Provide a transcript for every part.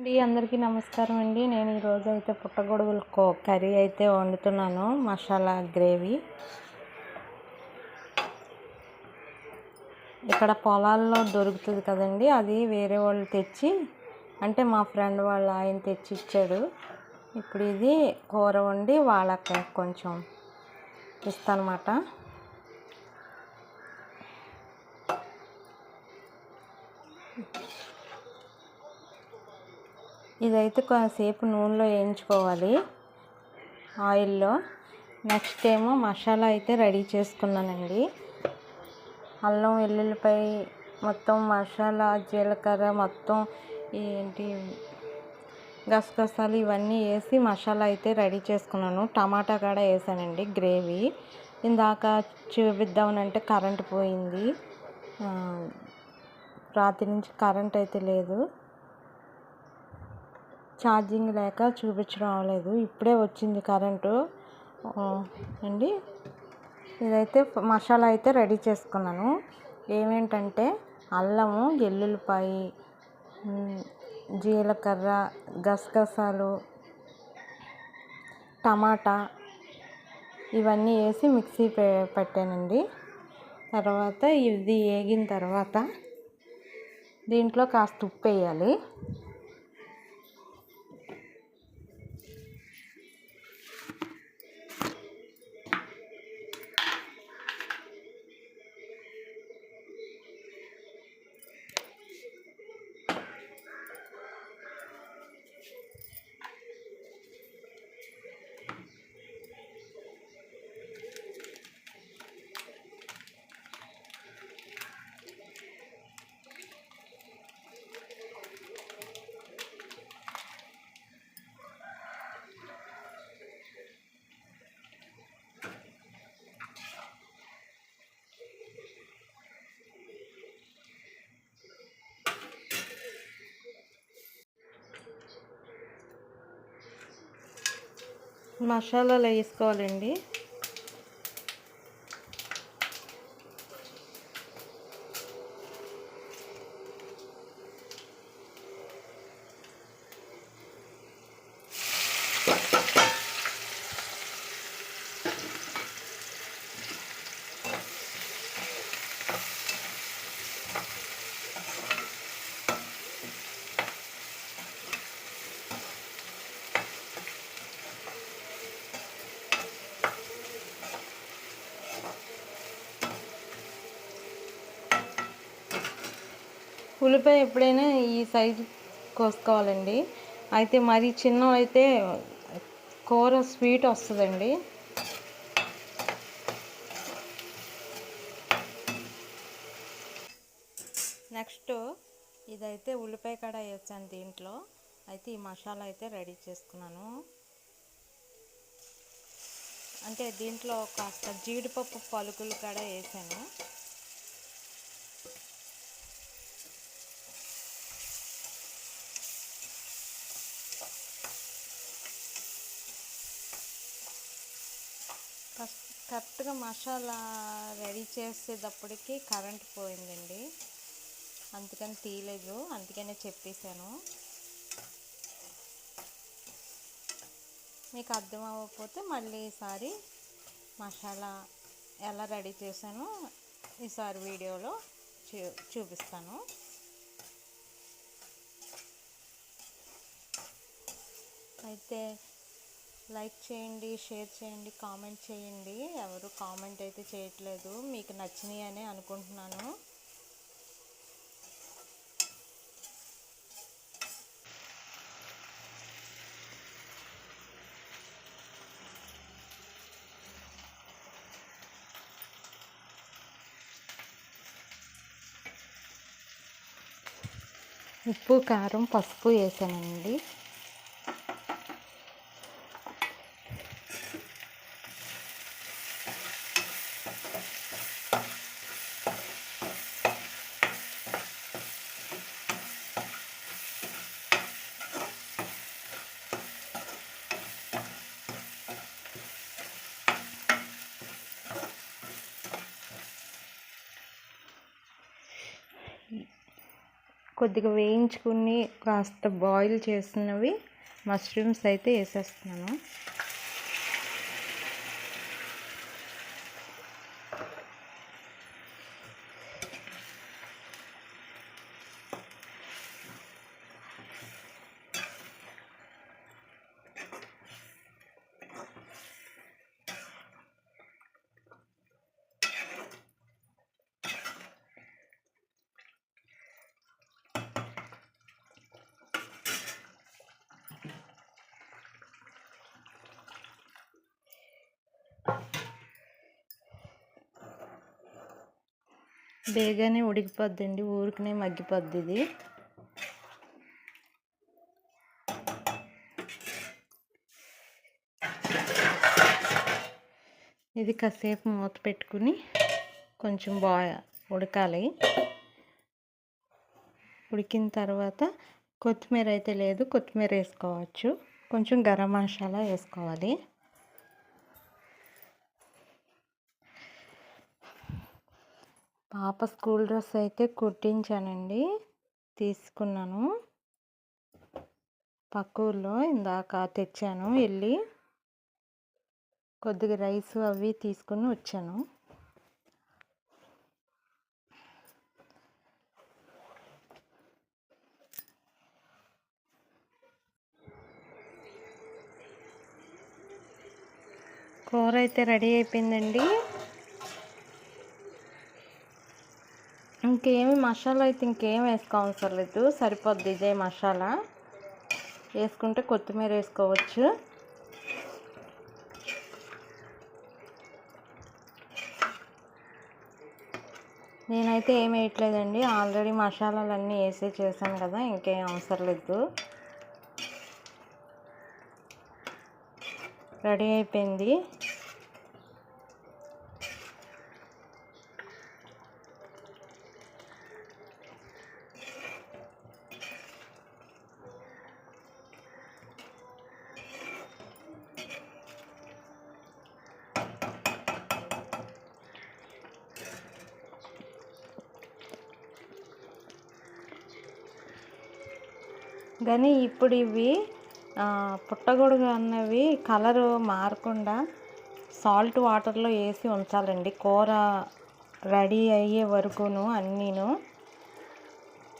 అండి అందరికీ నమస్కారం అండి. నేను ఈరోజు అయితే పుట్టగొడుగుల కో కర్రీ అయితే వండుతున్నాను మసాలా గ్రేవీ. ఇక్కడ పొలాల్లో దొరుకుతుంది కదండి అది వేరే వాళ్ళు తెచ్చి అంటే మా ఫ్రెండ్ వాళ్ళ ఆయన తెచ్చి ఇచ్చాడు ఇప్పుడు ఇది కూర వండి వాళ్ళకి కొంచెం ఇస్తానమాట. ఇదైతే కొంతసేపు నూనెలో వేయించుకోవాలి. ఆయిల్లో. నెక్స్ట్ ఏమో మసాలా అయితే రెడీ చేసుకున్నానండి. అల్లం వెల్లుల్లిపాయ మొత్తం మసాలా జీలకర్ర మొత్తం ఏంటి గసగసాలు ఇవన్నీ వేసి మసాలా అయితే రెడీ చేసుకున్నాను. టమాటా కూడా వేసానండి గ్రేవీ. ఇందాక చూపిద్దామనంటే కరెంట్ పోయింది. రాత్రి నుంచి కరెంట్ అయితే లేదు. ఛార్జింగ్ లేక చూపించడం అవ్వలేదు. ఇప్పుడే వచ్చింది కరెంటు. అండి? ఇదైతే మసాలా అయితే రెడీ చేసుకున్నాను. ఏమేంటంటే అల్లము వెల్లుల్లిపాయి జీలకర్ర గసగసాలు టమాటా ఇవన్నీ వేసి మిక్సీ పె పెట్టానండి. తర్వాత ఇది వేగిన తర్వాత దీంట్లో కాస్త ఉప్పు వేయాలి. మసాలాలు వేసుకోవాలండి. ఉల్లిపాయ ఎప్పుడైనా ఈ సైజు కోసుకోవాలండి. అయితే మరీ చిన్న అయితే కూర స్వీట్ వస్తుందండి. నెక్స్ట్ ఇదైతే ఉల్లిపాయ కడాయి వేసాను దీంట్లో. అయితే ఈ మసాలా అయితే రెడీ చేసుకున్నాను. అంటే దీంట్లో కాస్త జీడిపప్పు పలుకులు కూడా వేసాను. కరెక్ట్గా మసాలా రెడీ చేసేటప్పటికి కరెంట్ పోయిందండి. అందుకని తీయలేదు. అందుకనే చెప్పేశాను. మీకు అర్థం అవ్వకపోతే మళ్ళీ ఈసారి మసాలా ఎలా రెడీ చేశానో ఈసారి వీడియోలో చూ చూపిస్తాను. అయితే లైక్ చేయండి షేర్ చేయండి కామెంట్ చేయండి. ఎవరు కామెంట్ అయితే చేయట్లేదు మీకు నచ్చినాయి అని అనుకుంటున్నాను. ఉప్పు కారం పసుపు వేసానండి. కొద్దిగా వేయించుకుని కాస్త బాయిల్ చేసినవి మష్రూమ్స్ అయితే వేసేస్తున్నాను. బేగానే ఉడికిపోద్దండి ఊరికనే మగ్గిపోద్ది ఇది ఇది కాసేపు మూత పెట్టుకుని కొంచెం బాగా ఉడకాలి. ఉడికిన తర్వాత కొత్తిమీర అయితే లేదు కొత్తిమీర వేసుకోవచ్చు. కొంచెం గరం మసాలా వేసుకోవాలి. పాప స్కూల్ డ్రెస్ అయితే కుట్టించానండి. తీసుకున్నాను. పక్క ఊర్లో ఇందాక తెచ్చాను వెళ్ళి కొద్దిగా రైస్ అవి తీసుకుని వచ్చాను. కూర అయితే రెడీ అయిపోయిందండి. ఇంకేమి మసాలా అయితే ఇంకేం వేసుకోవసరం లేదు. సరిపోద్ది ఇదే మసాలా. వేసుకుంటే కొత్తిమీర వేసుకోవచ్చు. నేనైతే ఏం వేయట్లేదండి. ఆల్రెడీ మసాలాలు అన్నీ వేసే చేశాను కదా ఇంకేం అవసరం లేదు. రెడీ అయిపోయింది. కానీ ఇప్పుడు ఇవి పుట్టగొడుగు అన్నవి కలరు మారకుండా సాల్ట్ వాటర్లో వేసి ఉంచాలండి. కూర రెడీ అయ్యే వరకును అన్నీను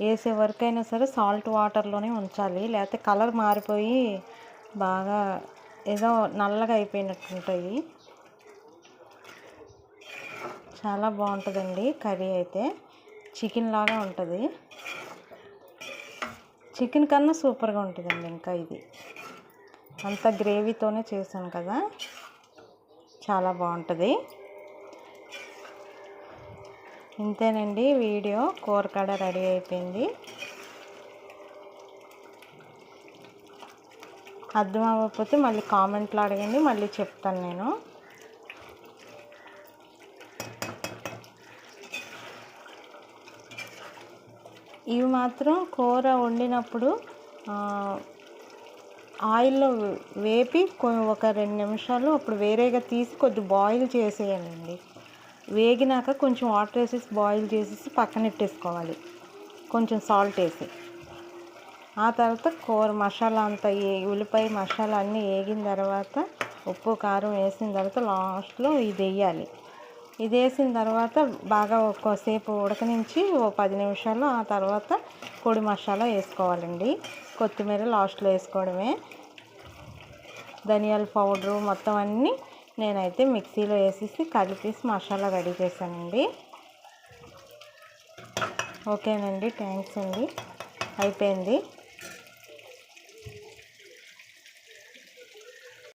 వేసే వరకైనా సరే సాల్ట్ వాటర్లోనే ఉంచాలి. లేకపోతే కలర్ మారిపోయి బాగా ఏదో నల్లగా అయిపోయినట్టుంటాయి. చాలా బాగుంటుందండి కర్రీ అయితే. చికెన్ లాగా ఉంటుంది. చికెన్ కన్నా సూపర్గా ఉంటుందండి ఇంకా ఇది. అంత గ్రేవీతోనే చేశాను కదా. చాలా బాగుంటుంది. ఇంతేనండి వీడియో. కూర కాడ రెడీ అయిపోయింది. అర్థం అవ్వకపోతే మళ్ళీ కామెంట్లో అడగండి మళ్ళీ చెప్తాను నేను. ఇవి మాత్రం కూర వండినప్పుడు ఆయిల్లో వేపి ఒక రెండు నిమిషాలు అప్పుడు వేరేగా తీసి కొద్ది బాయిల్ చేసేయాలండి. వేగినాక కొంచెం వాటర్ వేసేసి బాయిల్ చేసేసి పక్కన పెట్టేసుకోవాలి. కొంచెం సాల్ట్ వేసి. ఆ తర్వాత కూర మసాలా అంతా ఏ ఉల్లిపాయ మసాలా అన్నీ వేగిన తర్వాత ఉప్పు కారం వేసిన తర్వాత లాస్ట్లో ఇది వేయాలి. ఇది వేసిన తర్వాత బాగా ఒక్కసేపు ఉడకనించి ఓ పది నిమిషాలు ఆ తర్వాత పొడి మసాలా వేసుకోవాలండి. కొత్తిమీర లాస్ట్లో వేసుకోవడమే. ధనియాల పౌడరు మొత్తం అన్నీ నేనైతే మిక్సీలో వేసేసి కలిపేసి మసాలా రెడీ చేశానండి. ఓకేనండి థ్యాంక్స్ అండి. అయిపోయింది.